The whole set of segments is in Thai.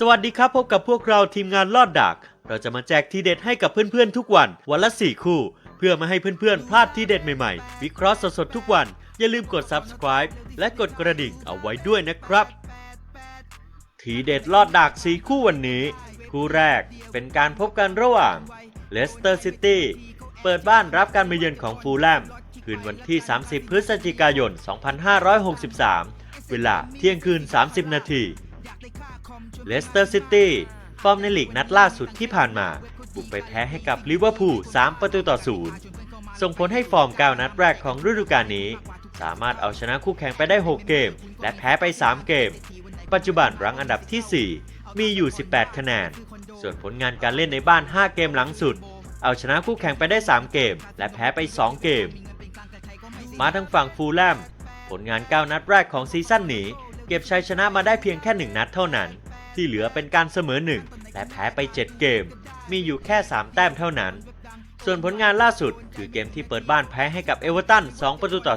สวัสดีครับพบกับพวกเราทีมงานลอดดัก เราจะมาแจกทีเด็ดให้กับเพื่อนๆทุกวัน วันละ 4 คู่ เพื่อไมาให้เพื่อนๆ พลาดทีเด็ดใหม่ๆ วิเคราะห์สดๆทุกวัน อย่าลืมกด subscribe และกดกระดิ่งเอาไว้ด้วยนะครับ ทีเด็ดลอดดัก4คู่วันนี้ คู่แรกเป็นการพบกันระหว่างเลสเตอร์ซิตี้เปิดบ้านรับการมาเยือนของฟูลแลมคืนวันที่ 30 พฤศจิกายน 2563 เวลาเที่ยงคืน 30 นาที เลสเตอร์ซิตี้ฟอร์มในลีกนัดล่าสุดที่ผ่านมา บุกไปแพ้ให้กับลิเวอร์พูล3ประตูต่อ0ส่งผลให้ฟอร์ม9นัดแรกของฤดูกาลนี้ สามารถเอาชนะคู่แข่งไปได้ 6 เกม และแพ้ไป 3 เกม ปัจจุบันรั้งอันดับที่ 4 มีอยู่ 18 คะแนน ส่วนผลงานการเล่นในบ้าน 5 เกมหลังสุด เอาชนะคู่แข่งไปได้ 3 เกม และแพ้ไป 2 เกม มาทางฝั่งฟูลแลมผลงาน 9 นัดแรกของซีซั่นนี้ เก็บชัยชนะมาได้เพียงแค่ 1 นัดเท่านั้น ที่เหลือเป็นการเสมอ1และแพ้ไป 7 เกม มีอยู่แค่ 3 แต้มเท่านั้น ส่วนผลงานล่าสุดคือเกมที่เปิดบ้านแพ้ให้กับเอเวอร์ตัน 2 ประตูต่อ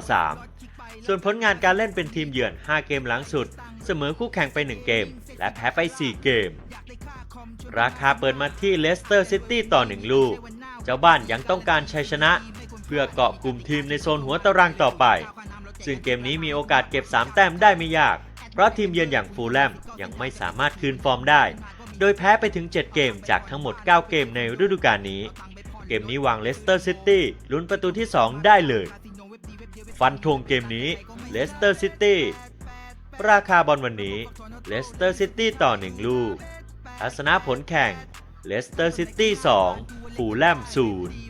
3 ส่วนผลงานการเล่นเป็นทีมเยือน 5 เกมหลังสุด เสมอคู่แข่งไป 1 เกม และแพ้ไป 4 เกม ราคาเปิดมาที่เลสเตอร์ซิตี้ต่อ 1 ลูก เจ้าบ้านยังต้องการชัยชนะ เพื่อเกาะกลุ่มทีมในโซนหัวตารางต่อไป ซึ่งเกมนี้มีโอกาสเก็บ 3 แต้มได้ไม่ยาก เพราะทีมเยือนอย่างฟูลแลมยังไม่สามารถคืนฟอร์มได้ โดยแพ้ไปถึง 7 เกมจากทั้งหมด 9 เกมในฤดูกาลนี้ เกมนี้วางเลสเตอร์ซิตี้ลุ้นประตูที่ 2 ได้เลย ฟันธงเกมนี้เลสเตอร์ซิตี้ราคาบอลวันนี้เลสเตอร์ซิตี้ต่อ 1 ลูกทัศนะผลแข่งเลสเตอร์ซิตี้2ฟูลแลม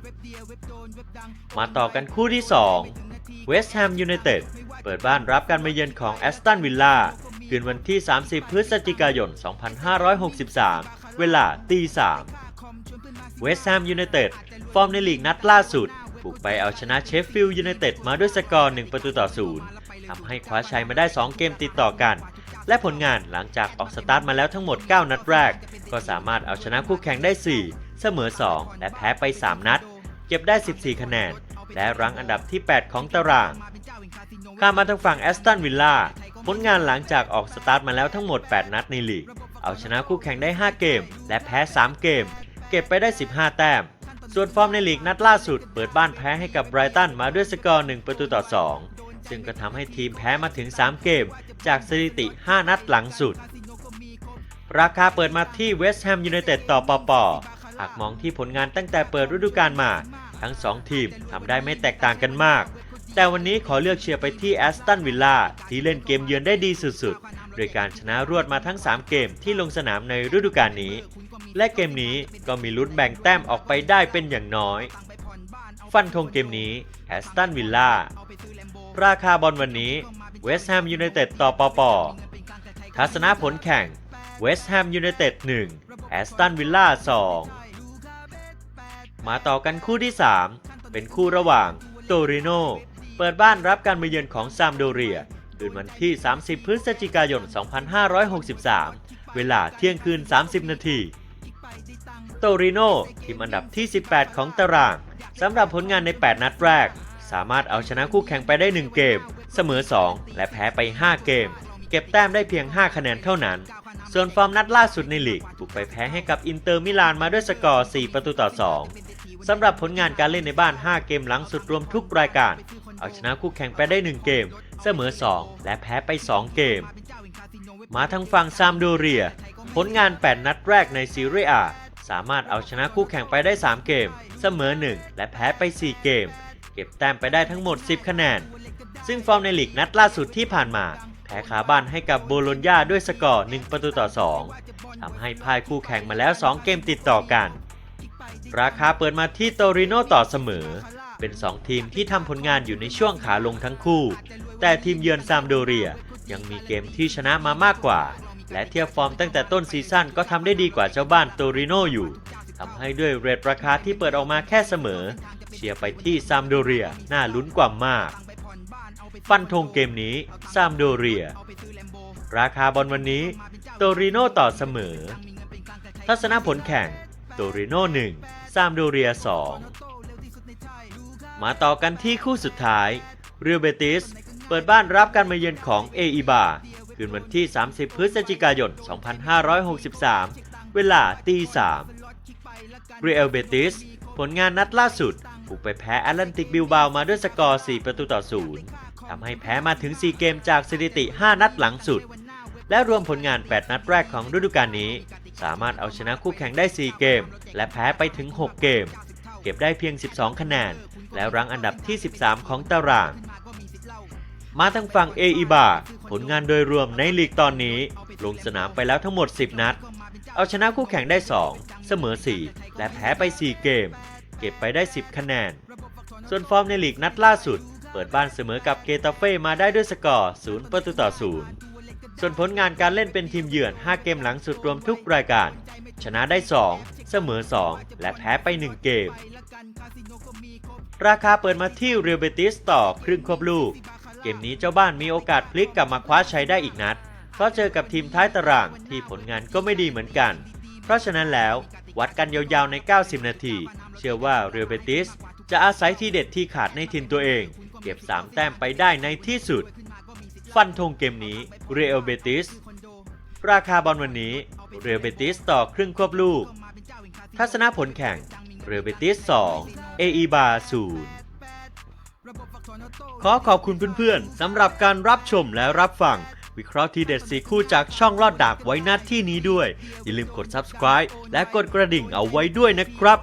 0มาต่อกันคู่ที่ 2 เวสต์แฮมยูไนเต็ดเปิดบ้านรับการมาเยือนของแอสตันวิลล่าคืนวันที่ 30 พฤศจิกายน 2563 เวลาตี3เวสต์แฮมยูไนเต็ดฟอร์มในลีกนัดล่าสุด บุกไปเอาชนะเชฟฟิลด์ยูไนเต็ดมาด้วยสกอร์ 1 ประตูต่อ0ทำให้คว้าชัยมาได้ 2 เกมติดต่อกัน และผลงานหลังจากออกสตาร์ทมาแล้วทั้งหมด 9 นัดแรก ก็สามารถเอาชนะคู่แข่งได้ 4 เสมอ 2 และแพ้ไป 3 นัด เก็บได้ 14 คะแนน และรั้งอันดับที่ 8 ของตาราง ข้ามมาทางฝั่งแอสตันวิลล่าผลงานหลังจากออกสตาร์ทมาแล้วทั้งหมด 8 นัดในลีก เอาชนะคู่แข่งได้ 5 เกม และแพ้ 3 เกม เก็บไปได้ 15 แต้ม ส่วนฟอร์มในลีกนัดล่าสุด เปิดบ้านแพ้ให้กับไบรตันมาด้วยสกอร์ 1 ประตูต่อ 2 ซึ่งก็ทำให้ทีมแพ้มาถึง 3 เกม จากสถิติ 5 นัดหลังสุด ราคาเปิดมาที่เวสต์แฮมยูไนเต็ดต่อปอปอหากมองที่ผลงานตั้งแต่เปิดฤดูกาลมา ทั้ง 2 ทีมทำได้ไม่แตกต่างกันมาก แต่วันนี้ขอเลือกเชียร์ไปที่แอสตันวิลล่าที่เล่นเกมเยือนได้ดีสุดๆ โดยการชนะรวดมาทั้ง 3 เกมที่ลงสนามในฤดูกาลนี้ และเกมนี้ก็มีลุ้นแบ่งแต้มออกไปได้เป็นอย่างน้อย ฟันธงเกมนี้แอสตันวิลล่าราคาบอลวันนี้เวสต์แฮมยูไนเต็ดต่อปอปอทัศนะผลแข่งเวสต์แฮมยูไนเต็ด1แอสตันวิลล่า2 มาต่อกันคู่ที่ 3 เป็นคู่ระหว่างโตริโนเปิดบ้านรับการมาเยือนของซามโดเรียคืนวันที่ 30 พฤศจิกายน 2563 เวลาเที่ยงคืน 30 นาที โตริโนทีมอันดับที่ 18 ของตารางสำหรับผลงานใน 8 นัดแรก สามารถเอาชนะคู่แข่งไปได้ 1 เกม เสมอ 2 และแพ้ไป 5 เกม เก็บแต้มได้เพียง 5 คะแนนเท่านั้น ส่วนฟอร์มนัดล่าสุดในลีกบุกไปแพ้ให้กับอินเตอร์มิลานมาด้วยสกอร์ 4 ประตูต่อ 2 สำหรับผลงานการเล่นในบ้าน 5 เกมหลังสุดรวมทุกรายการ เอาชนะคู่แข่งไปได้ 1 เกม เสมอ 2 และแพ้ไป 2 เกม มาทางฝั่งซามโดเรีย ผลงาน 8 นัดแรกในซีเรียอาสามารถเอาชนะคู่แข่งไปได้ 3 เกม เสมอ 1 และแพ้ไป 4 เกม เก็บแต้มไปได้ทั้งหมด 10 คะแนน ซึ่งฟอร์มในลีกนัดล่าสุดที่ผ่านมา แพ้ขาบ้านให้กับโบโลญญาด้วยสกอร์ 1 ประตูต่อ 2ทำให้พ่ายคู่แข่งมาแล้ว 2 เกมติดต่อกัน ราคาเปิดมาที่โตริโนต่อเสมอ เป็น 2 ทีมที่ทำผลงานอยู่ในช่วงขาลงทั้งคู่ แต่ทีมเยือนซามโดเรียยังมีเกมที่ชนะมามากกว่า และเทียบฟอร์มตั้งแต่ต้นซีซั่นก็ทำได้ดีกว่าเจ้าบ้านโตริโนอยู่ทำให้ด้วยเรทราคาที่เปิดออกมาแค่เสมอ เชียร์ไปที่ซามโดเรียน่าลุ้นกว่ามาก ฟันธงเกมนี้ซามโดเรีย ราคาบอลวันนี้ โตริโนต่อเสมอ ทัศนผลแข่ง โตริโน่1ซามโดเรีย 2 มาต่อกันที่คู่สุดท้าย เรียลเบติส เปิดบ้านรับการมาเยือนของเออีบาคืคืนวันที่ 30 พฤศจิกายน 2563 เวลาตี3เรอัลเบติส ผลงานนัดล่าสุดบุกไปแพ้แอตแลนติกบิลบาวมาด้วยสกอร์ 4 ประตูต่อ 0 ทำให้แพ้มาถึง 4 เกมจากสถิติ 5 นัดหลังสุด และรวมผลงาน 8 นัดแรกของฤดูกาลนี้ สามารถเอาชนะคู่แข่งได้ 4 เกม และแพ้ไปถึง 6 เกม เก็บได้เพียง 12 คะแนน และรั้งอันดับที่ 13 ของตาราง มาทางฝั่งเออีบาผลงานโดยรวมในลีกตอนนี้ ลงสนามไปแล้วทั้งหมด 10 นัด เอาชนะคู่แข่งได้ 2 เสมอ 4 และแพ้ไป 4 เกม เก็บไปได้ 10 คะแนน ส่วนฟอร์มในลีกนัดล่าสุด เปิดบ้านเสมอกับเกตาเฟ่มาได้ด้วยสกอร์ 0 ประตูต่อ 0 ส่วนผลงานการเล่นเป็นทีมเยือน 5 เกมหลังสุดรวมทุกรายการ ชนะได้ 2 เสมอ 2 และแพ้ไป 1 เกม ราคาเปิดมาที่เรียลเบติสต่อครึ่งควบลูก เกมนี้เจ้าบ้านมีโอกาสพลิกกลับมาคว้าชัยได้อีกนัด เพราะเจอกับทีมท้ายตารางที่ผลงานก็ไม่ดีเหมือนกัน เพราะฉะนั้นแล้ววัดกันยาวๆใน 90 นาที เชื่อว่าเรียลเบติสจะอาศัยที่เด็ดที่ขาดในทีมตัวเอง เก็บ 3 แต้มไปได้ในที่สุด ฟันธงเกมนี้เรอัลเบติสราคาบอลวันนี้เรอัลเบติสต่อครึ่งควบลูก ทัศนะผลแข่งเรอัลเบติส2เออีบา0ขอขอบคุณเพื่อนๆสำหรับการรับชมและรับฟัง วิเคราะห์ทีเด็ดสีคู่จากช่องลอดดากไว้หน้าที่นี้ด้วย อย่าลืมกด subscribe และกดกระดิ่งเอาไว้ด้วยนะครับ